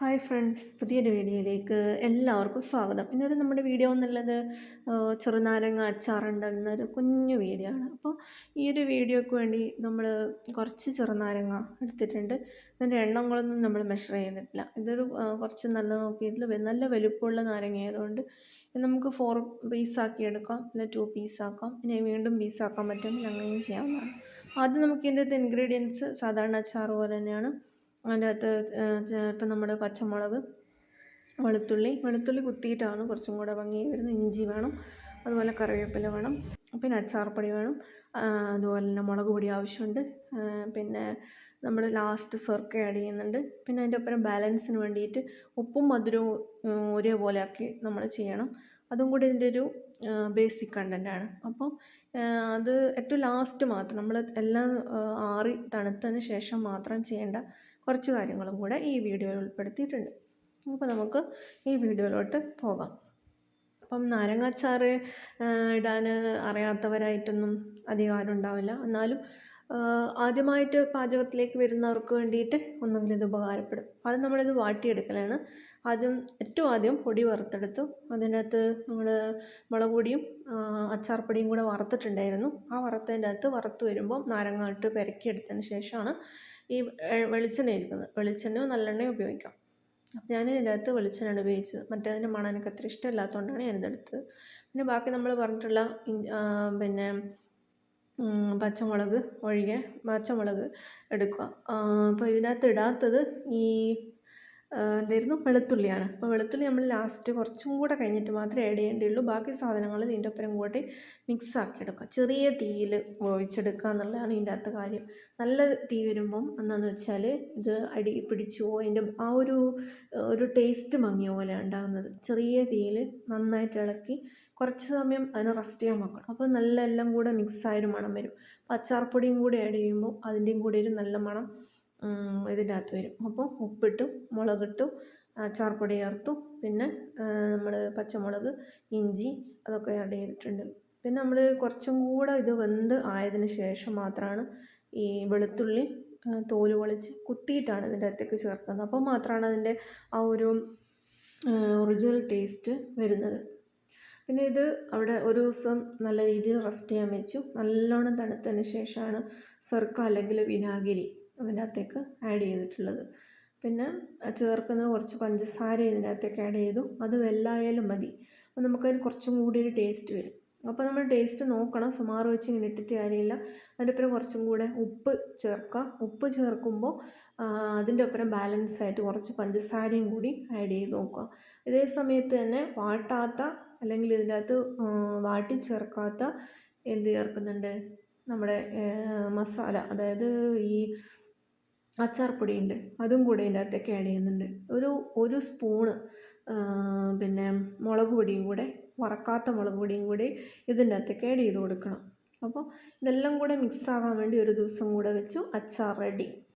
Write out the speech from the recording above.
Hi friends പുതിയൊരു വീഡിയോയിലേക്ക് എല്ലാവർക്കും സ്വാഗതം. ഇന്നത്തെ നമ്മുടെ വീഡിയോ എന്നുള്ളത് ചെറുനാരങ്ങ അച്ചാറുണ്ടെന്നൊരു കുഞ്ഞു വീഡിയോ ആണ്. അപ്പോൾ ഈ ഒരു വീഡിയോയ്ക്ക് വേണ്ടി നമ്മൾ കുറച്ച് ചെറുനാരങ്ങ എടുത്തിട്ടുണ്ട്. ഇതിന്റെ എണ്ണങ്ങളൊന്നും നമ്മൾ മെഷർ ചെയ്തിട്ടില്ല ഇതൊരു കുറച്ച് നല്ല നോക്കിയിട്ട് നല്ല വലുപ്പമുള്ള നാരങ്ങ ആയതുകൊണ്ട് നമുക്ക് ഫോർ പീസാക്കി എടുക്കാം. അല്ല ടു പീസാക്കാം ഇനി വീണ്ടും പീസാക്കാൻ പറ്റും അങ്ങനെയും ചെയ്യാവുന്നതാണ്. ആദ്യം നമുക്ക് ഇതിന്റെ ഇൻഗ്രീഡിയൻസ് സാധാരണ അച്ചാർ പോലെ തന്നെയാണ്. അതിന്റെ അകത്ത് ഇപ്പം നമ്മുടെ പച്ചമുളക് വെളുത്തുള്ളി വെളുത്തുള്ളി കുത്തിയിട്ടാണ് കുറച്ചും കൂടെ ഭംഗി വരുന്നത്. ഇഞ്ചി വേണം അതുപോലെ കറിവേപ്പില വേണം പിന്നെ അച്ചാർപ്പൊടി വേണം അതുപോലെ തന്നെ മുളക് പൊടി ആവശ്യമുണ്ട്. പിന്നെ നമ്മൾ ലാസ്റ്റ് സെർക്ക ആഡ് ചെയ്യുന്നുണ്ട്. പിന്നെ അതിന്റെ ഒപ്പം ബാലൻസിന് വേണ്ടിയിട്ട് ഉപ്പും മധുരവും ഒരേപോലെ ആക്കി നമ്മൾ ചെയ്യണം. അതും കൂടി ഇതിന്റെ ഒരു ബേസിക് കണ്ടന്റാണ് അപ്പം അത് ഏറ്റവും ലാസ്റ്റ് മാത്രം നമ്മൾ എല്ലാം ആറി തണുത്തതിന് ശേഷം മാത്രം ചെയ്യേണ്ട കുറച്ച് കാര്യങ്ങളും കൂടെ ഈ വീഡിയോയിൽ ഉൾപ്പെടുത്തിയിട്ടുണ്ട്. അപ്പോൾ നമുക്ക് ഈ വീഡിയോയിലോട്ട് പോകാം. അപ്പം നാരങ്ങാച്ചാർ ഇടാൻ അറിയാത്തവരായിട്ടൊന്നും അധികം ആരും ഉണ്ടാവില്ല. എന്നാലും ആദ്യമായിട്ട് പാചകത്തിലേക്ക് വരുന്നവർക്ക് വേണ്ടിയിട്ട് ഒന്നെങ്കിലും ഇത് ഉപകാരപ്പെടും. അത് നമ്മളിത് വാട്ടിയെടുക്കലാണ്. ആദ്യം ഏറ്റവും ആദ്യം പൊടി വറുത്തെടുത്തു. അതിനകത്ത് നമ്മൾ മുളക് പൊടിയും അച്ചാർപ്പൊടിയും കൂടെ വറുത്തിട്ടുണ്ടായിരുന്നു. ആ വറുത്തതിന്റെ അകത്ത് വറുത്ത് വരുമ്പോൾ നാരങ്ങ ഇട്ട് പെരക്കിയെടുത്തതിന് ശേഷമാണ് ഈ വെളിച്ചെണ്ണ ഇരിക്കുന്നത്. വെളിച്ചെണ്ണയോ നല്ലെണ്ണയോ ഉപയോഗിക്കാം. അപ്പം ഞാൻ ഇതിനകത്ത് വെളിച്ചെണ്ണയാണ് ഉപയോഗിച്ചത്. മറ്റേതിന് മണം എനിക്ക് അത്ര ഇഷ്ടമില്ലാത്തതുകൊണ്ടാണ് ഞാനിതെടുത്തത് പിന്നെ ബാക്കി നമ്മൾ പറഞ്ഞിട്ടുള്ള പിന്നെ പച്ചമുളക് ഒഴികെ പച്ചമുളക് എടുക്കുക. അപ്പോൾ ഇതിനകത്ത് ഇടാത്തത് ഈ എന്തായിരുന്നു? വെളുത്തുള്ളിയാണ്. അപ്പോൾ വെളുത്തുള്ളി നമ്മൾ ലാസ്റ്റ് കുറച്ചും കൂടെ കഴിഞ്ഞിട്ട് മാത്രമേ ആഡ് ചെയ്യേണ്ടിയുള്ളൂ. ബാക്കി സാധനങ്ങൾ ഇതിന്റെ ഒപ്പം കൂട്ടി മിക്സ് ആക്കി എടുക്കുക. ചെറിയ തീയിൽ വേവിച്ചെടുക്കുക എന്നുള്ളതാണ് ഇതിന്റെ അകത്ത് കാര്യം. നല്ല തീ വരുമ്പം എന്താണെന്ന് വെച്ചാൽ ഇത് അടി പിടിച്ചു അതിന്റെ ആ ഒരു ഒരു ടേസ്റ്റ് മങ്ങിയ പോലെ ഉണ്ടാകുന്നത്. ചെറിയ തീയിൽ നന്നായിട്ട് ഇളക്കി കുറച്ച് സമയം അതിന് റെസ്റ്റ് ചെയ്യാൻ വെക്കണം. അപ്പോൾ നല്ല എല്ലാം കൂടെ മിക്സായൊരു മണം വരും. അപ്പോൾ അച്ചാർപ്പൊടിയും കൂടി ആഡ് ചെയ്യുമ്പോൾ അതിന്റെയും കൂടെ ഒരു നല്ല മണം ഇതിന്റെ അകത്ത് വരും. അപ്പോൾ ഉപ്പിട്ടും മുളകിട്ടും അച്ചാർപ്പൊടി ചേർത്തു പിന്നെ നമ്മൾ പച്ചമുളക് ഇഞ്ചി അതൊക്കെ ആഡ് ചെയ്തിട്ടുണ്ട്. പിന്നെ നമ്മൾ കുറച്ചും കൂടെ ഇത് വെന്ത് ആയതിനു ശേഷം മാത്രമാണ് ഈ വെളുത്തുള്ളി തോൽ പൊളിച്ച് കുത്തിയിട്ടാണ് ഇതിന്റെ അകത്തേക്ക് ചേർക്കുന്നത്. അപ്പോൾ മാത്രമാണ് അതിന്റെ ആ ഒരു ഒറിജിനൽ ടേസ്റ്റ് വരുന്നത്. പിന്നെ ഇത് അവിടെ ഒരു ദിവസം നല്ല രീതിയിൽ റെസ്റ്റ് ചെയ്യാൻ വെച്ചു. നല്ലോണം തണുത്തതിന് ശേഷമാണ് സർക്ക അല്ലെങ്കിൽ വിനാഗിരി അതിന്റെ അകത്തേക്ക് ആഡ് ചെയ്തിട്ടുള്ളത്. പിന്നെ ചേർക്കുന്ന കുറച്ച് പഞ്ചസാര ഇതിന്റെ അകത്തേക്ക് ആഡ് ചെയ്തു. അത് വെല്ലായാലും മതി. അപ്പോൾ നമുക്കതിന് കുറച്ചും കൂടി ഒരു ടേസ്റ്റ് വരും. അപ്പോൾ നമ്മൾ ടേസ്റ്റ് നോക്കണം. സുമാറ് വെച്ച് ഇങ്ങനെ ഇട്ടിട്ട് കാര്യമില്ല. അതിന്റെ ഒപ്പം കുറച്ചും കൂടെ ഉപ്പ് ചേർക്കുക. ഉപ്പ് ചേർക്കുമ്പോൾ അതിന്റെ ഒപ്പം ബാലൻസ് ആയിട്ട് കുറച്ച് പഞ്ചസാരയും കൂടി ആഡ് ചെയ്ത് നോക്കുക. ഇതേ സമയത്ത് തന്നെ വാട്ടാത്ത അല്ലെങ്കിൽ ഇതിന്റെ അകത്ത് വാട്ടി ചേർക്കാത്ത എന്ത് ചേർക്കുന്നുണ്ട്? നമ്മുടെ മസാല. അതായത് ഈ അച്ചാർപ്പൊടി ഉണ്ട് അതും കൂടെ ഇതിന്റെ അകത്തേക്ക് ആഡ് ചെയ്യുന്നുണ്ട്. ഒരു ഒരു സ്പൂണ് പിന്നെ മുളക് പൊടിയും കൂടെ വറക്കാത്ത മുളക് പൊടിയും കൂടി ഇതിന്റെ അകത്തേക്ക് ആഡ് ചെയ്ത് കൊടുക്കണം. അപ്പോൾ ഇതെല്ലാം കൂടെ മിക്സ് ആകാൻ വേണ്ടി ഒരു ദിവസം കൂടെ വെച്ചു അച്ചാർ റെഡി